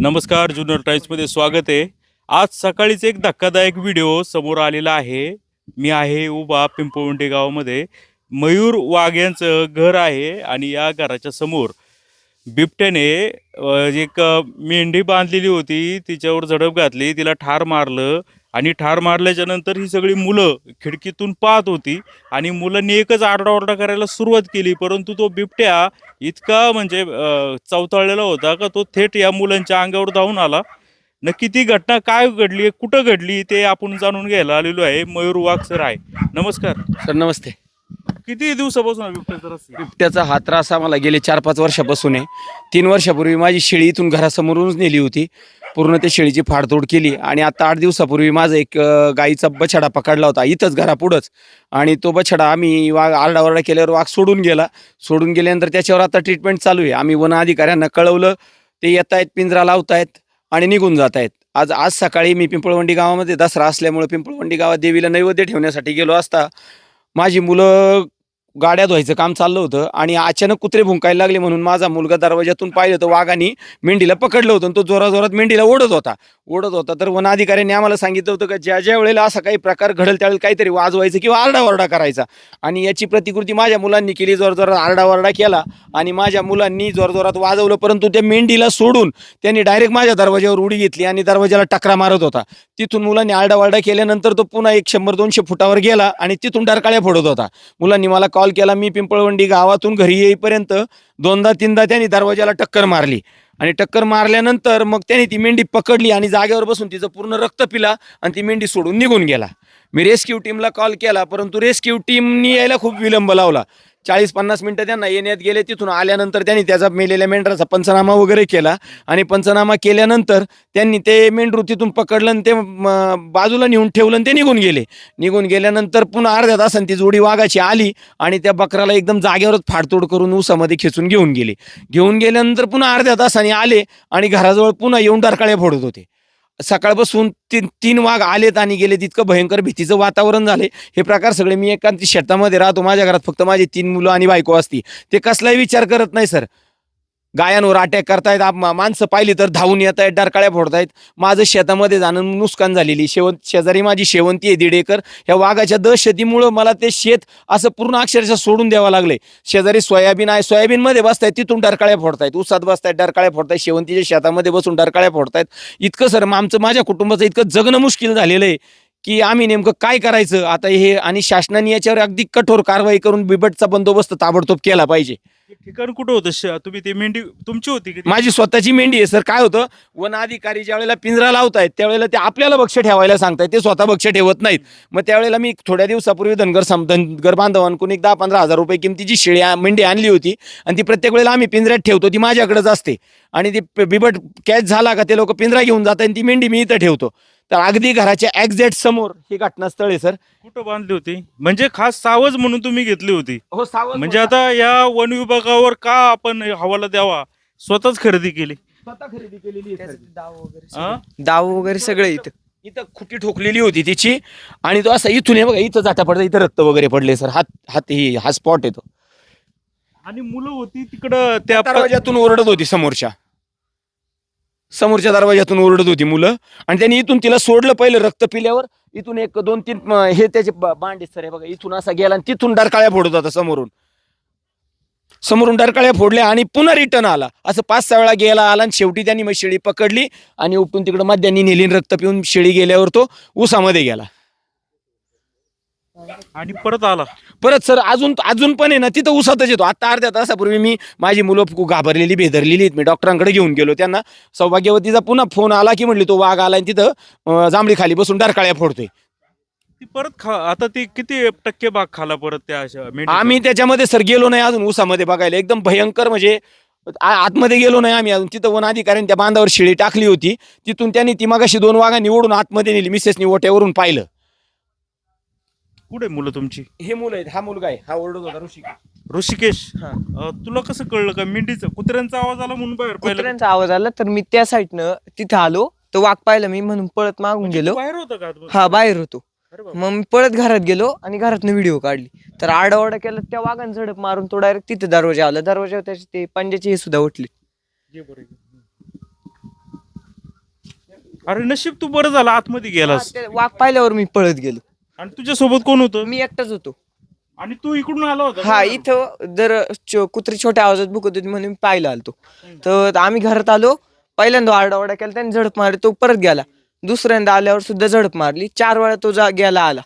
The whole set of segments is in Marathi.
नमस्कार जुनियर टाइम्समध्ये स्वागत आहे. आज सकाळीच एक धक्कादायक व्हिडिओ समोर आलेला आहे. मी आहे उभा पिंपवंडे गावामध्ये. मयूर वाघ यांचं घर आहे आणि या घराच्या समोर बिबट्याने एक मेंढी बांधलेली होती. तिच्यावर झडप घातली. तिला ठार मारलं. आणि ठार मारल्याच्या नंतर ही सगळी मुलं खिडकीतून पाहत होती आणि मुलांनी एकच आरडाओरडा करायला सुरुवात केली परंतु तो बिबट्या इतका म्हणजे चवताळलेला होता का तो थेट या मुलांच्या अंगावर धावून आला. नक्की ती घटना काय घडली कुठं घडली ते आपण जाणून घ्यायला आलेलो आहे. मयूर वाघ सर आहे. नमस्कार. सर नमस्ते. किती दिवसापासून हा बिबट्याचा हा त्रास आम्हाला गेले चार पाच वर्षापासून आहे. तीन वर्षापूर्वी माझी शेळी इथून घरासमोरूनच नेली होती. पूर्ण त्या शेळीची फाडतोड केली आणि आता आठ दिवसापूर्वी माझा एक अं, गाईचा बछडा पकडला होता. इथंच घरापुढंच. आणि तो बछडा आम्ही वाघ आरडाओरडा केल्यावर वाघ सोडून गेला. सोडून गेल्यानंतर त्याच्यावर आता ट्रीटमेंट चालू आहे. आम्ही वन अधिकाऱ्यांना कळवलं ते येत आहेत पिंजरा लावतायत आणि निघून जात आहेत आज आज सकाळी मी पिंपळवंडी गावामध्ये दसरा असल्यामुळे पिंपळवंडी गावात देवीला नैवेद्य ठेवण्यासाठी गेलो असता माझी मुलं गाड्या धुवायचं काम चाललं होतं आणि अचानक कुत्रे भुंकायला लागले म्हणून माझा मुलगा दरवाजातून पाहिलं तर वाघाने मेंढीला पकडलं होतं आणि तो जोरा जोरात मेंढीला ओढत होता. ओढत होता. तर वन अधिकाऱ्यांनी आम्हाला सांगितलं होतं का ज्या ज्या वेळेला असा काही प्रकार घडेल त्यावेळेला काहीतरी वाजवायचं किंवा आरडाओरडा करायचा. आणि याची प्रतिकृती माझ्या मुलांनी केली जोरजोरात आरडाओरडा केला आणि माझ्या मुलांनी जोरजोरात वाजवलं. परंतु त्या मेंढीला सोडून त्यांनी डायरेक्ट माझ्या दरवाजावर उडी घेतली आणि दरवाजाला टकरा मारत होता. तिथून मुलांनी आरडाओरडा केल्यानंतर तो पुन्हा एक शंभर दोनशे फुटावर गेला आणि तिथून डरकाळ्या फोडत होता. मुलांनी मला कॉल केला मी पिंपळवंडी गावातून घरी येईपर्यंत दोनदा तीनदा त्यांनी दरवाजाला टक्कर मारली. आणि टक्कर मारल्यानंतर मग त्याने ती मेंढी पकडली आणि जागेवर बसून तिचं पूर्ण रक्त पिला आणि ती मेंढी सोडून निघून गेला. मी रेस्क्यू टीमला कॉल केला परंतु रेस्क्यू टीमनी यायला खूप विलंब लावला. चाळीस पन्नास मिनटं त्यांना येण्यात गेले तिथून आल्यानंतर त्यांनी त्याचा मेलेल्या मेंढराचा पंचनामा वगैरे केला. आणि पंचनामा केल्यानंतर त्यांनी ते मेंढरू तिथून पकडलं आणि ते बाजूला नेऊन ठेवलं आणि ते निघून गेले. निघून गेल्यानंतर पुन्हा अर्ध्या तासाने ती जोडी वाघाची आली आणि त्या बकराला एकदम जागेवरच फाडतोड करून उसामध्ये खेचून घेऊन गेले. घेऊन गेल्यानंतर पुन्हा अर्ध्या तासाने आले आणि घराजवळ पुन्हा येऊन डरकाळे फोडत होते. सकाळपासून तीन तीन वाघ आलेत आणि गेले तितकं भयंकर भीतीचं वातावरण झाले हे प्रकार सगळे मी एकांती शेतामध्ये राहतो. माझ्या घरात फक्त माझे तीन मुलं आणि बायको असती. ते कसलाही विचार करत नाही सर. गायांवर अटॅक करतायत आप- माणसं पाहिली तर धावून येत आहेत डरकाळ्या फोडतायत. माझं शेतामध्ये जाणं नुकसान झालेली शेवंत शेजारी माझी शेवंती आहे दीड एकर ह्या वाघाच्या दहशतीमुळं मला ते शेत असं पूर्ण अक्षरशः सोडून द्यावं लागले शेजारी सोयाबीन आहे सोयाबीनमध्ये बसतायत तिथून डरकाळ्या फोडतायत. उसात बसतायत डरकाळ्या फोडतायत. शेवंतीच्या शेतामध्ये बसून डरकाळ्या फोडतायत. इतकं सर मग आमचं माझ्या कुटुंबाचं इतकं जगणं मुश्किल झालेलं आहे. की आम्ही नेमकं काय करायचं? आता हे आणि शासनाने याच्यावर अगदी कठोर कारवाई करून बिबटचा बंदोबस्त ताबडतोब केला पाहिजे. ठिकाण कुठं होतं? श- तुम्ही ते मेंढी तुमची होती की ती? माझी स्वतःची मेंढी आहे सर. काय होतं? वन अधिकारी ज्या वेळेला पिंजरा लावतायत त्यावेळेला ते आपल्याला भक्ष ठेवायला सांगतायत. ते स्वतः भक्ष ठेवत नाहीत. मग त्यावेळेला मी थोड्या दिवसापूर्वी धनगर सम धनगर बांधवांकडून एक दहा पंधरा हजार रुपये किमतीची शेळी आ- मेंढी आणली होती आणि ती प्रत्येक वेळेला आम्ही पिंजऱ्यात ठेवतो. ती माझ्याकडेच असते. आणि ती प- बिबट कॅच झाला का ते लोक पिंजरा घेऊन जातात आणि ती मेंढी मी इथं ठेवतो. तर अगदी घराच्या एक्झॅक्ट समोर ही घटनास्थळ आहे सर. कुठं बांधली होती. म्हणजे खास सावज म्हणून तुम्ही घेतली होती. हो सावध म्हणजे आता या वन विभागावर का आपण हवाला द्यावा? स्वतःच खरेदी केली. स्वतः खरेदी केलेली आहे सर. दाव वगैरे हा? सगळं. दाव वगैरे सगळे इथं. इथं खुटी ठोकलेली होती तिची. आणि तो असा इथून हे बघा इथं जाता पडतं इथं रक्त वगैरे पडले सर. हात हात ही हा स्पॉट येतो आणि मुलं होती तिकडं त्या दरवाजातून ओरडत होती समोरच्या. समोरच्या दरवाजातून ओरडत होती मुलं. आणि त्यांनी इथून तिला सोडलं पहिलं रक्त पिल्यावर. इथून एक दोन तीन हे त्याचे ब- बांडे सर हे बघा इथून असा गेला आणि तिथून डरकाळ्या फोडत होता समोरून. समोरून डरकाळ्या फोडल्या आणि पुन्हा रिटर्न आला. असं पाच सहा वेळा गेला आला आणि शेवटी त्यांनी मग शेळी पकडली आणि उपटून तिकडं मध्यानी नेली रक्त पिऊन शेळी गेल्यावर तो उसामध्ये गेला. आणि परत आला. परत सर अजून अजून पण आहे ना तिथं उसातच येतो. आता अर्ध्या तासापूर्वी मी माझी मुलं खूप घाबरलेली बेदरलेली आहेत. मी डॉक्टरांकडे घेऊन गेलो. त्यांना सौभाग्यवतीचा पुन्हा फोन आला की म्हटली तो वाघ आला आणि तिथं जांभळी खाली बसून डरकाळ्या फोडतोय. ती परत खा आता ती किती टक्के भाग खाला परत त्या अशा मेंढीचा? आम्ही त्याच्यामध्ये सर गेलो नाही अजून उसामध्ये बघायला. एकदम भयंकर म्हणजे आ- आतमध्ये गेलो नाही आम्ही अजून. तिथं वन अधिकाऱ्यांनी त्या बांधावर शिळी टाकली होती. तिथून त्यांनी ती मगाशी दोन वाघा निवडून आतमध्ये नेली. मिसेसनी ओट्यावरून पाहिलं. कुठे मुलं तुमची? हे मुलं आहेत. हा मुलगा आहे. हा ओरडत होता ऋषिक ऋषिकेश? हा. अं, तुला कसं कळलं का? मेंढीचं कुत्र्यांचा आवाज आला म्हणून बाहेर पाहिलं. कुत्र्यांचा आवाज आला तर मी त्या साईडनं तिथं आलो. तर वाघ पाहिलं मी म्हणून पळत मागून गेलो. बाहेर होतं का? हा बाहेर होतो. अरे. मग मी पळत घरात गेलो आणि घरातनं व्हिडिओ काढली. तर आरडाओरडा केला त्या वाघानं झडप मारून तो डायरेक्ट तिथे दरवाजा आला. दरवाजा त्याचे ते पंजाचे हे सुद्धा उठले. घे बरं, घे. अरे नशीब तू बरं झाला आतमध्ये गेलास. हा, ते वाघ पाहिल्यावर मी पळत गेलो. आणि तुझ्या सोबत कोण होतं? मी एकटाच होतो. आणि तू इकडून आला होता हा का? इथं जर चो- कुत्री छोट्या आवाजात भुकत होती म्हणून मी पाहिलं आलतो. तर आम्ही घरात आलो पहिल्यांदा आरडाओरडा केला त्याने झडप मारली तो परत गेला. दुसऱ्यांदा आल्यावर सुद्धा झडप मारली चार वेळा तो जा गेला आला.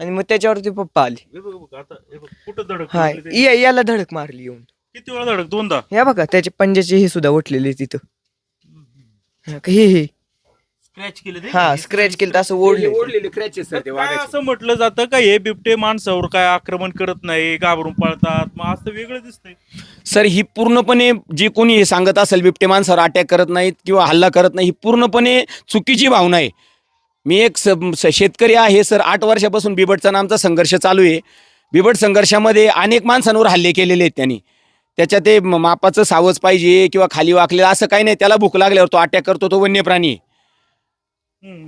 आणि मग त्याच्यावरती पप्पा आले. हे बघ, बघ, आता हे बघ, कुठं धडक हा ते? या- याला धडक मारली येऊन. किती वेळा धडक? दोनदा? हे बघा त्याचे पंजाचे हे सुद्धा उठलेले तिथं हा, हे हे. स्क्रॅच केले ते हा स्क्रॅच केलं तर असं ओढले ओढलेले. क्रॅचेस सर ते काय वाघाचे. असं म्हटलं जातं का हे बिबटे माणसावर काय आक्रमण करत नाही घाबरून पळतात मग असं वेगळं दिसतंय. सर ही पूर्णपणे जी कोणी हे सांगत असेल बिबटे माणसावर अटॅक करत नाहीत किंवा हल्ला करत नाही ही पूर्णपणे चुकीची भावना आहे. मी एक स- स- शेतकरी आहे सर आठ वर्षापासून बिबटचा नामचा संघर्ष चालू आहे. बिबट संघर्षामध्ये अनेक माणसांवर हल्ले केलेले आहेत त्यांनी. त्याच्यात ते म- मापाचं सावज पाहिजे किंवा खाली वाकलेलं असं काही नाही त्याला भूक लागल्यावर तो अटॅक करतो तो वन्य प्राणी आहे.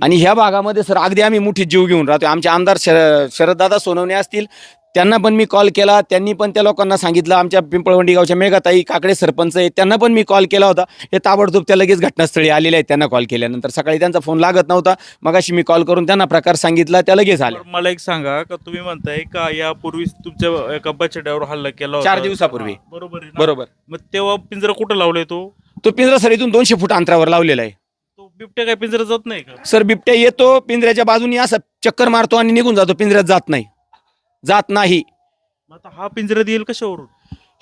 आणि ह्या भागामध्ये सर अगदी आम्ही मुठीत जीव घेऊन राहतो आमचे आमदार शर शरददादा सोनवणे असतील त्यांना पण मी कॉल केला. त्यांनी पण त्या लोकांना सांगितलं. आमच्या पिंपळवंडी गावच्या मेघाताई काकडे सरपंच आहेत त्यांना पण मी कॉल केला होता. हे ताबडतोब त्या लगेच घटनास्थळी आलेले आहेत त्यांना कॉल केल्यानंतर. सकाळी त्यांचा फोन लागत नव्हता. मगाशी मी कॉल करून त्यांना प्रकार सांगितला त्या लगेच आले मला एक सांगा का तुम्ही म्हणताय का यापूर्वी तुमच्या एका बछड्यावर हल्ला केला होता? चार दिवसापूर्वी. बरोबर आहे? बरोबर. मग तेव्हा पिंजरा कुठं लावलाय तो? तो पिंजरा सर इथून दोनशे फूट अंतरावर लावलेला आहे. बिबट्या काय पिंजरा जात नाही का? सर बिबट्या येतो पिंजऱ्याच्या बाजूनी असं चक्कर मारतो आणि निघून जातो पिंजऱ्यात जात नाही. जात नाही. मग आता हा पिंजरा देईल कशावरून?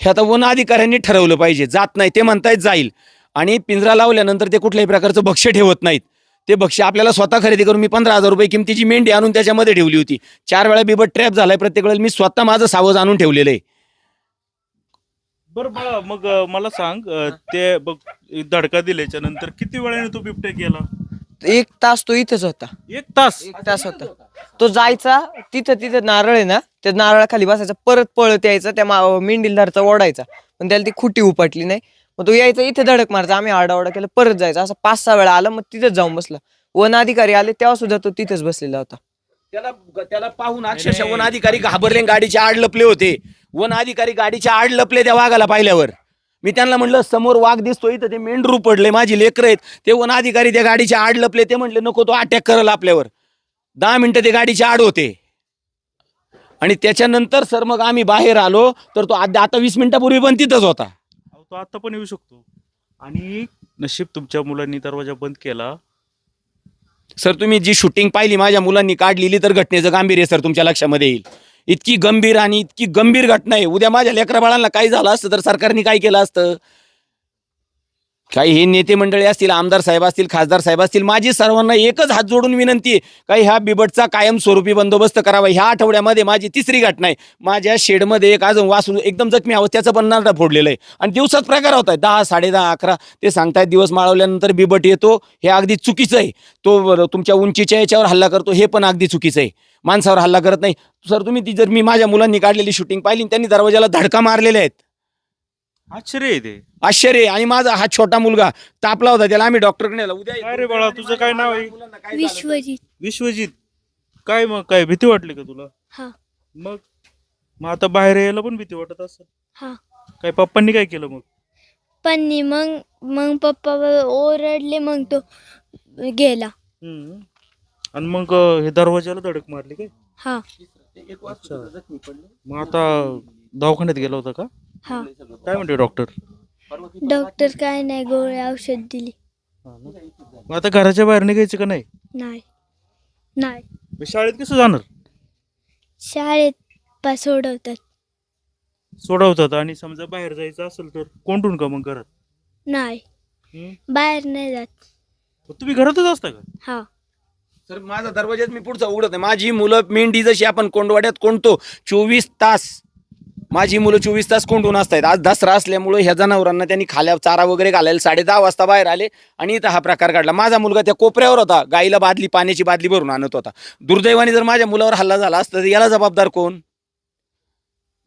हे आता वन अधिकाऱ्यांनी ठरवलं पाहिजे. जात नाही ते म्हणतायत जाईल. आणि पिंजरा लावल्यानंतर ते कुठल्याही प्रकारचं भक्ष्य ठेवत नाहीत. ते भक्ष्य आपल्याला स्वतः खरेदी करून मी पंधरा हजार रुपये किमतीची मेंढी आणून त्याच्यामध्ये ठेवली होती. चार वेळा बिबट ट्रॅप झालाय प्रत्येक वेळेला मी स्वतः माझं सावज आणून ठेवलेलं आहे. बरं बाळा मग अं, मला सांग अं, ते बघ धडका दिल्याच्या नंतर किती वेळाने तो बिबट्या गेला? एक तास तो इथंच होता. एक तास? एक तास होता. तो जायचा तिथं तिथं नारळ आहे ना त्या नारळाखाली बसायचा परत पळत यायचा त्या मा- मेंढीलधारचा ओढायचा. पण त्याला ती खुटी उपटली नाही. मग तो यायचा इथे धडक मारायचा आम्ही आरडाओरडा केला परत जायचा. असं पाच सहा वेळा आला मग तिथंच जाऊन बसला. वन अधिकारी आले तेव्हा सुद्धा तो तिथंच बसलेला होता. त्याला त्याला पाहून अक्षरशः वन अधिकारी घाबरले गाडीच्या आड लपले होते. वन अधिकारी गाडीच्या आड लपले त्या वाघाला पाहिल्यावर. मी त्यांना म्हणलं समोर वाघ दिसतो इथं ते मेंढरू पडले माझी लेकरं आहेत. ते वन अधिकारी त्या गाडीच्या आड लपले ते म्हटले नको तो अटॅक करल आपल्यावर. दहा मिनिटं ते गाडीच्या आड होते. आणि त्याच्यानंतर सर मग आम्ही बाहेर आलो तर तो आता वीस मिनिटापूर्वी पण तिथंच होता. तो आता पण येऊ शकतो. आणि नशीब तुमच्या मुलांनी दरवाजा बंद केला. सर तुम्ही जी शूटिंग पाहिली माझ्या मुलांनी काढलेली तर घटनेचं गांभीर्य सर तुमच्या लक्षामध्ये येईल. इतकी गंभीर आणि इतकी गंभीर घटना आहे. उद्या माझ्या लेकराबाळांना काय झालं असतं तर सरकारने काय केलं असतं? काही हे नेते मंडळी असतील आमदार साहेब असतील खासदार साहेब असतील माझी सर्वांना एकच हात जोडून विनंती आहे काही ह्या बिबटचा कायमस्वरूपी बंदोबस्त करावा. ह्या आठवड्यामध्ये माझी तिसरी घटना आहे माझ्या शेडमध्ये एक अजून वासून एकदम जखमी अवस्थेचं पण नारळ फोडलेलं आहे. आणि दिवसात प्रकार होत आहे दहा साडेदहा अकरा ते सांगतायत दिवस माळवल्यानंतर बिबट येतो हे अगदी चुकीचं आहे. तो तुमच्या उंचीच्या याच्यावर हल्ला करतो हे पण अगदी चुकीचं आहे. माणसावर हल्ला करत नाही. सर तुम्ही ती जर मी माझ्या मुलांनी काढलेली शूटिंग पाहिली आणि त्यांनी दरवाजाला धडका मारलेल्या आहेत आश्चर्य आहे ते. आश्चर्य आहे. आणि माझा हा छोटा मुलगा तापला होता त्याला आम्ही डॉक्टरकडे नेला. उद्या काय रे बाळा, तुझं काय नाव आहे? मुलांना काय झालं? तर- विश्वजित. विश्वजित. काय मग काय भीती वाटली का तुला? हा. मग? मग आता बाहेर यायला पण भीती वाटत असेल. हा. काय पप्पांनी काय केलं मग? पण मग मग पप्पा ओरडले मग तो गेला. हम्म. आणि मग अं, हे दरवाजाला धडक मारली काय? हा. अच्छा. मग आता दवाखान्यात गेला होता का? हा. काय म्हणते डॉक्टर डॉक्टर काय नाही गोळी औषध दिली. मग आता घराच्या बाहेर निघायचं का नाही? नाही. नाही. मग शाळेत कसं जाणार? शाळेत पा सोडवतात. सोडवतात आणि समजा बाहेर जायचं असेल तर कोंडून का मग घरात? नाही. हम्म? बाहेर नाही जात. मग तुम्ही घरातच असता का? हा. सर माझा दरवाजाच मी पुढचा उघडत नाही. माझी मुलं मेंढी जशी आपण कोंडवाड्यात कोंडतो चोवीस तास माझी मुलं चोवीस तास कोंडून असतात आज दसरा असल्यामुळं ह्या जनावरांना त्यांनी खाल्या चारा वगैरे घालायला साडे दहा वाजता बाहेर आले आणि इथं हा प्रकार घडला. माझा मुलगा त्या कोपऱ्यावर होता. गाईला बादली पाण्याची बादली भरून आणत होता. दुर्दैवाने जर माझ्या मुलावर हल्ला झाला असता तर याला जबाबदार कोण?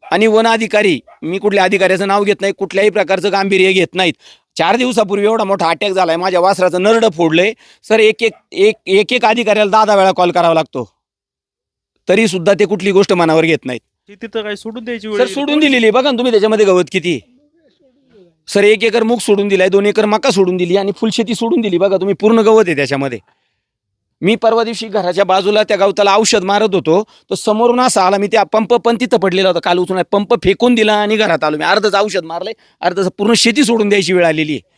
आणि वन अधिकारी मी कुठल्या अधिकाऱ्याचं नाव घेत नाही कुठल्याही प्रकारचं गांभीर्य घेत नाहीत. चार दिवसापूर्वी एवढा मोठा अटॅक झालाय. माझ्या वासराचं नरड फोडलंय. सर एक एक एक एक एक अधिकाऱ्याला दहा दहा वेळा कॉल करावा लागतो. तरी सुद्धा ते कुठली गोष्ट मनावर घेत नाहीत. तिथं काय सोडून द्यायची वेळ सर येईल? सोडून दिलेली आहे. बघा ना तुम्ही त्याच्यामध्ये गवत किती सर एक एकर मूग सोडून दिलाय दोन एकर मका सोडून दिली आणि फुलशेती सोडून दिली. बघा तुम्ही पूर्ण गवत आहे त्याच्यामध्ये. मी परवा दिवशी घराच्या बाजूला त्या गवताला औषध मारत होतो. तो समोरून असा आला मी त्या पंप पण तिथं पडलेला होता. काल उचलून पंप फेकून दिला आणि घरात आलो. मी अर्धच औषध मारलंय. अर्धच पूर्ण शेती सोडून द्यायची वेळ आलेली आहे.